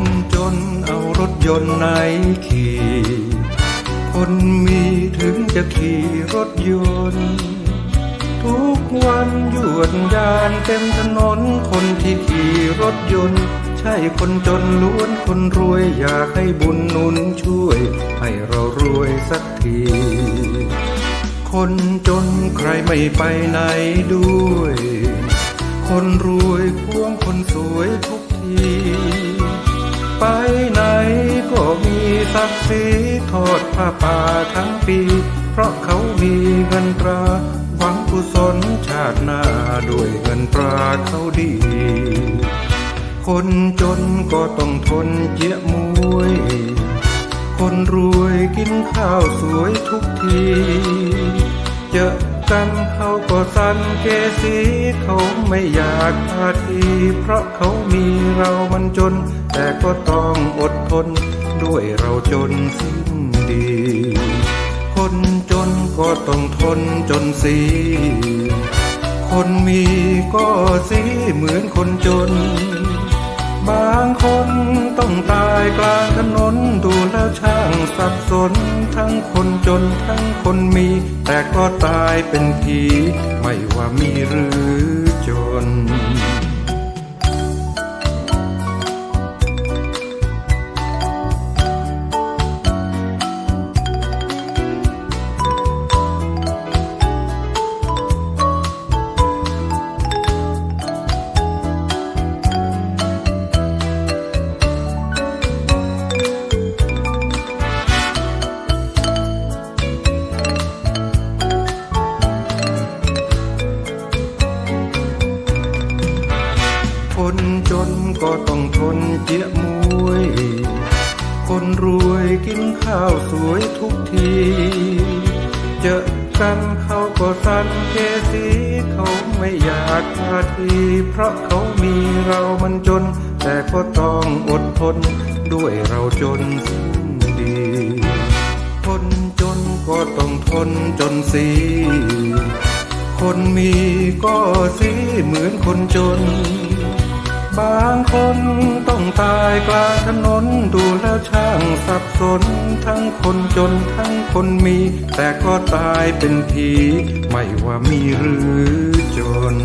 นจนเอารถยนต์ไหนขี่ คนมีถึงจะขี่รถยนต์ ทุกวันหยวดยานเต็มถนนคนที่ขี่รถยนต์ ใช่คนจนล้วนคนรวยอยากให้บุญนุนช่วย ให้เรารวยสักที คนจนใครไม่ไปไหนด้วย คนรวยควงคนสวยทุกที ศักดิ์ศรีทอดผ้าป่าทั้งปี เพราะเขามีเงินตรา หวังกุศลชาติหน้าด้วยเงินตราเขาดี คนจนก็ต้องทนเจี๊ยมวย คนรวยกินข้าวสวยทุกที เจอกันเขาก็สันเกสีเขาไม่อยากพาทีเพราะเขามีเรามันจน แต่ก็ต้องอดทน ด้วยเราจนสิ้นดี คนจนก็ต้องทนจนสี คนมีก็สีเหมือนคนจน บางคนต้องตายกลางถนนดูแล้วช่างสับสน ทั้งคนจนทั้งคนมี แต่ก็ตายเป็นผีไม่ว่ามีหรือจน นจนก็ต้องทนเจี๊ยมวย คนรวยกินข้าวสวยทุกที เจอกันเขาก็สันเกสีเขาไม่อยากพาที เพราะเขามีเรามันจน แต่ก็ต้องอดทนด้วยเราจนสิ้นดี คนจนก็ต้องทนจนสี คนมีก็สีเหมือนคนจน บางคนต้องตายกลางถนนดูแล้วช่างสับสน ทั้งคนจนทั้งคนมี แต่ก็ตายเป็นผี ไม่ว่ามีหรือจน